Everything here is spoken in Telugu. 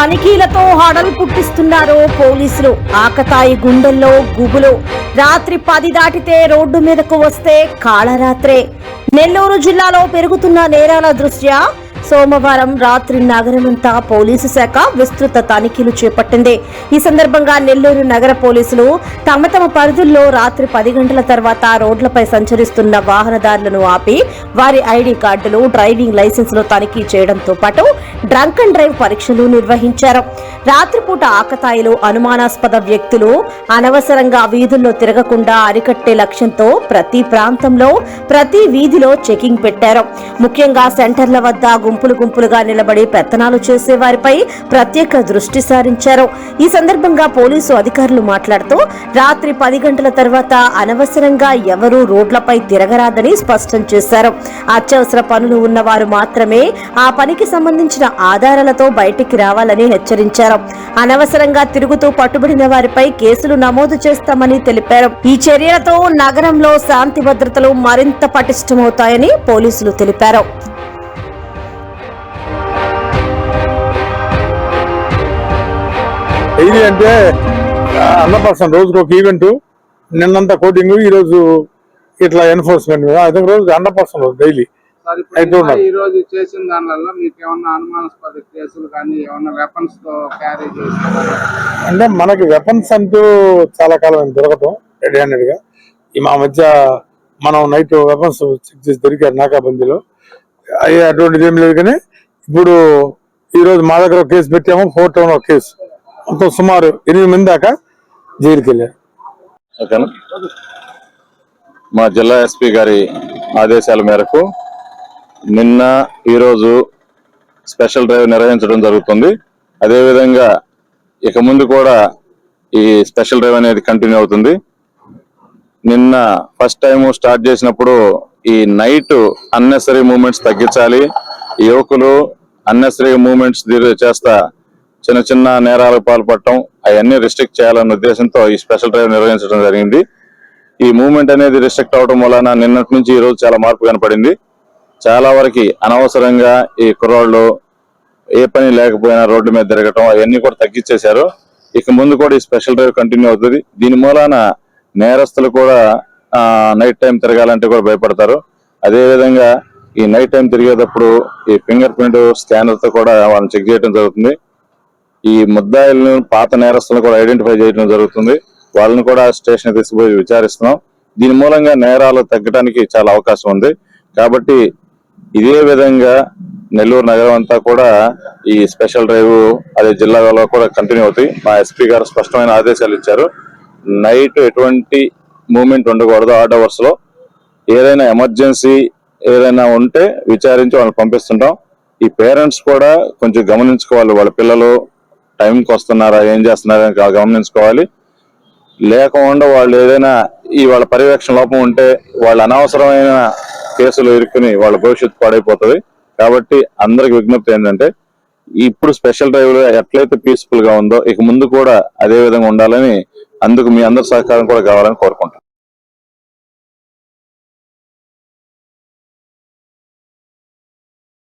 తనిఖీలతో హడలు పుట్టిస్తున్నారు పోలీసులు. ఆకతాయి గుండెల్లో గుబులు. రాత్రి పది దాటితే రోడ్డు మీదకు వస్తే కాళరాత్రే నెల్లూరు జిల్లాలో పెరుగుతున్న నేరాల దృష్ట్యా సోమవారం రాత్రి నగరమంతా పోలీసు శాఖ విస్తృత తనిఖీలు చేపట్టింది. ఈ సందర్భంగా నెల్లూరు నగర పోలీసులు తమ తమ పరిధుల్లో రాత్రి పది గంటల తర్వాత రోడ్లపై సంచరిస్తున్న వాహనదారులను ఆపి వారి ఐడి కార్డులు డ్రైవింగ్ లైసెన్సులు తనిఖీ చేయడంతో పాటు డ్రంక్ అండ్ డ్రైవ్ పరీక్షలు నిర్వహించారు. రాత్రిపూట ఆకతాయిలు అనుమానాస్పద వ్యక్తులు అనవసరంగా వీధుల్లో తిరగకుండా అరికట్టే లక్ష్యంతో ప్రతి ప్రాంతంలో ప్రతి వీధిలో చెకింగ్ పెట్టారు. ముఖ్యంగా సెంటర్ల వద్ద గుంపులు గుంపులుగా నిలబడి పెత్తనాలు చేసే వారిపై ప్రత్యేక దృష్టి సారించారు. ఈ సందర్భంగా పోలీసు అధికారులు మాట్లాడుతూ రాత్రి పది గంటల తర్వాత అనవసరంగా ఎవరూ రోడ్లపై తిరగరాదని స్పష్టం చేశారు. అత్యవసర పనులు ఉన్నవారు మాత్రమే ఆ పనికి సంబంధించిన ఆధారాలతో బయటికి రావాలని హెచ్చరించారు. అనవసరంగా తిరుగుతూ పట్టుబడిన వారిపై కేసులు నమోదు చేస్తామని తెలిపారు. ఈ చర్యలతో నగరంలో శాంతి భద్రతలు మరింత పటిష్టమవుతాయని పోలీసులు తెలిపారు. డైలీ అంటే హండ్రెడ్ పర్సెంట్ రోజుకి ఒక ఈవెంట్ నిన్నంతా కోటింగ్ ఈ రోజు ఇట్లా ఎన్ఫోర్స్మెంట్ అదే రోజు హండ్రెడ్ పర్సెంట్ డైలీ ఇంకా ఉన్నారు. ఈ రోజు చేసిన మీకు ఏమన్నా అనుమానాస్పద కేసులు కానీ ఏమన్నా వెపన్స్తో క్యారీ చేస్తున్నారు అంటే మనకి వెపన్స్ అంటూ చాలా కాలం దొరకటం రెడీ హ్యాండెడ్గా ఈ మా మధ్య మనం నైట్ వెపన్స్ చెక్ చేసి దొరికారు నాకాబందీలో. అయ్యి అటువంటిది ఏం లేదు కానీ ఇప్పుడు ఈ రోజు మా దగ్గర ఒక కేసు పెట్టాము ఫోర్ టౌన్ ఒక కేసు. మొత్తం సుమారు ఎనిమిది మంది దాకా జైలుకి వెళ్ళారు ఓకేనా మా జిల్లా ఎస్పీ గారి ఆదేశాల మేరకు నిన్న ఈరోజు స్పెషల్ డ్రైవ్ నిర్వహించడం జరుగుతుంది. అదేవిధంగా ఇక ముందు కూడా ఈ స్పెషల్ డ్రైవ్ అనేది కంటిన్యూ అవుతుంది. నిన్న ఫస్ట్ టైం స్టార్ట్ చేసినప్పుడు ఈ నైట్ అన్నెసరీ మూమెంట్స్ తగ్గించాలి. యువకులు అన్నెసరీ మూమెంట్స్ చేస్తా చిన్న చిన్న నేరాలకు పాల్పడటం అవన్నీ రిస్ట్రిక్ట్ చేయాలన్న ఉద్దేశంతో ఈ స్పెషల్ డ్రైవ్ నిర్వహించడం జరిగింది. ఈ మూవ్మెంట్ అనేది రిస్ట్రిక్ట్ అవడం వలన నిన్నటి నుంచి ఈ రోజు చాలా మార్పు కనపడింది. చాలా వరకు అనవసరంగా ఈ కుర్రాళ్ళు ఏ పని లేకపోయినా రోడ్డు మీద తిరగటం అవన్నీ కూడా తగ్గించేశారు. ఇక ముందు కూడా ఈ స్పెషల్ డ్రైవ్ కంటిన్యూ అవుతుంది. దీని మూలాన నేరస్తులు కూడా నైట్ టైం తిరగాలంటే కూడా భయపడతారు. అదేవిధంగా ఈ నైట్ టైం తిరిగేటప్పుడు ఈ ఫింగర్ ప్రింట్ స్కానర్తో కూడా వాళ్ళని చెక్ చేయడం జరుగుతుంది. ఈ ముద్దాయిలను పాత నేరస్తులను కూడా ఐడెంటిఫై చేయడం జరుగుతుంది. వాళ్ళని కూడా స్టేషన్ తీసుకుపోయి విచారిస్తున్నాం. దీని మూలంగా నేరాలు తగ్గడానికి చాలా అవకాశం ఉంది. కాబట్టి ఇదే విధంగా నెల్లూరు నగరం అంతా కూడా ఈ స్పెషల్ డ్రైవ్ అదే జిల్లాలో కూడా కంటిన్యూ అవుతాయి. మా ఎస్పీ గారు స్పష్టమైన ఆదేశాలు ఇచ్చారు. నైట్ ఎటువంటి మూమెంట్ ఉండకూడదు ఆర్డ్ అవర్స్లో ఏదైనా ఎమర్జెన్సీ ఏదైనా ఉంటే విచారించి వాళ్ళని పంపిస్తుంటాం. ఈ పేరెంట్స్ కూడా కొంచెం గమనించుకోవాలి. వాళ్ళ పిల్లలు టైంకి వస్తున్నారా ఏం చేస్తున్నారా గమనించుకోవాలి. లేకుండా వాళ్ళు ఏదైనా ఈ వాళ్ళ పర్యవేక్షణ లోపం ఉంటే వాళ్ళు అనవసరమైన కేసులు ఇరుక్కుని వాళ్ళ భవిష్యత్తు పాడైపోతుంది. కాబట్టి అందరికి విజ్ఞప్తి ఏంటంటే ఇప్పుడు స్పెషల్ డ్రైవ్ ఎట్లయితే పీస్ఫుల్గా ఉందో ఇక ముందు కూడా అదే విధంగా ఉండాలని అందుకు మీ అందరి సహకారం కూడా కావాలని కోరుకుంటున్నాను.